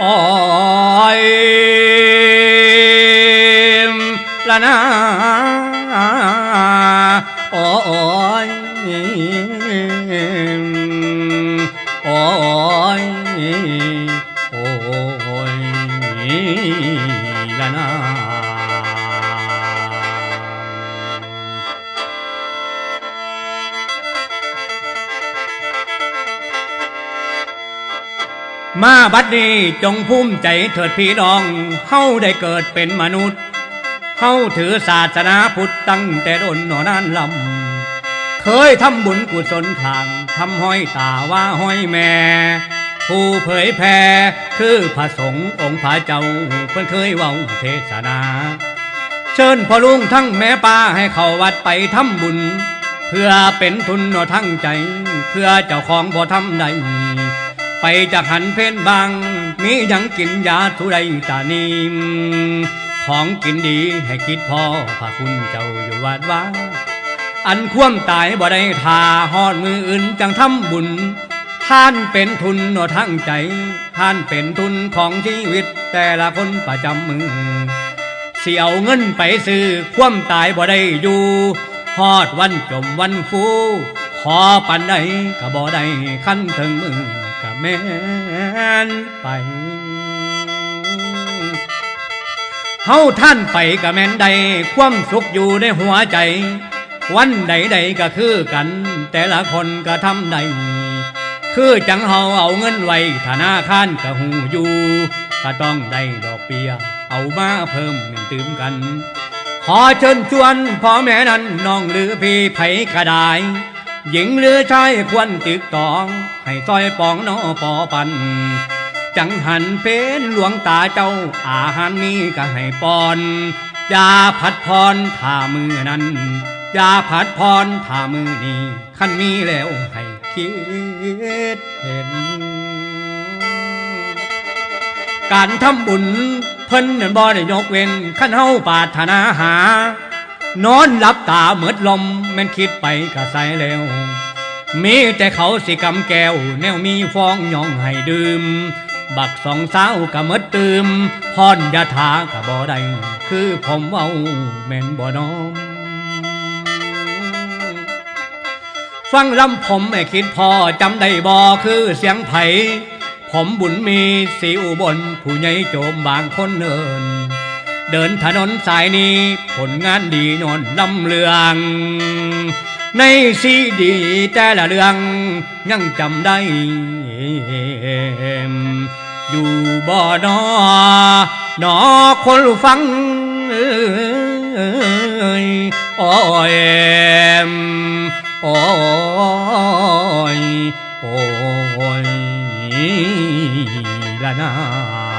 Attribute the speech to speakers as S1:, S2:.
S1: โอ้ยละน มาบัดนี้จงภูมิใจเถิดพี่น้องเฮาได้เกิดเป็นมนุษย์เฮาถือศาสนาพุทธตั้งแต่โดนหนอนานลำ เคยทำบุญกุศลทางทำห้อยตาว่าห้อยแม่ ผู้เผยแผ่คือพระสงฆ์องค์พระเจ้าเพิ่นเคยเว้าเทศนา เชิญพ่อลุงทั้งแม่ป้าให้เข้าวัดไปทำบุญ เพื่อเป็นทุนหนอทั้งใจ เพื่อเจ้าของบ่ทำได้ ไปจากหันเพนบาง มียังกินยาทุไรตานีมของกินดีให้คิดพอพระคุณเจ้าอยู่วัดว่าอันคว่ำตายบ่ได้ทาหอดมืออื่นจังทำบุญ ท่านเป็นทุนหนอทั้งใจ ท่านเป็นทุนของชีวิตแต่ละคนประจำมือสิเอาเงินไปซื้อความตายบ่ได้อยู่ฮอดวันจมวันฟู ขอปันใดก็บ่ได้ขั้นถึงมือ แม่นไปเฮาท่านไปก็แม่นใด ความสุขอยู่ในหัวใจ วันใดๆก็คือกัน แต่ละคนก็ทำได้คือจังเฮาเอาเงินไว้ธนาคารก็หูอยู่ก็ต้องได้ดอกเบี้ยเอามาเพิ่มหนึ่งตื่มกัน ขอเชิญชวนพ่อแม่นั้นน้องหรือพี่ไผก็ได้ หญิงหรือชายควรตึกตอง ให้ซอยปองนอปอปัน จังหันเป็นหลวงตาเจ้า อาหารมีก็ให้ปอนยาผัดพรท่ามือนั้นยาผัดพรท่ามือนี้ขันมีแล้วให้คิดเห็น การทำบุญเพิ่นนั่นบ่ได้ยกเว้นขั้นเฮาปรารถนาหา นอนหลับตาเหมือดลมแม่นคิดไปก็ใสแล้ว มีแต่เขาสิกำแก้ว แนวมีฟองย่องให้ดื่ม บักสองสาวก็หมดตื่มพรยาถาก็บ่ได้คือผมเว้าแม่นบ่น้อมฟังลำผมไม่คิดพอจำได้บ่คือเสียงไผ ผมบุญมีสีอุบลผู้ใหญ่โจมบางคนเนิน เดินถนนสายนี้ ผลงานดีนอนลำเลือง ในซีดีแต่ละเรื่องยังจำได้ อยู่บ่อนอหนอคนฟังโอ้ยโอ้ยโอ้ยละนา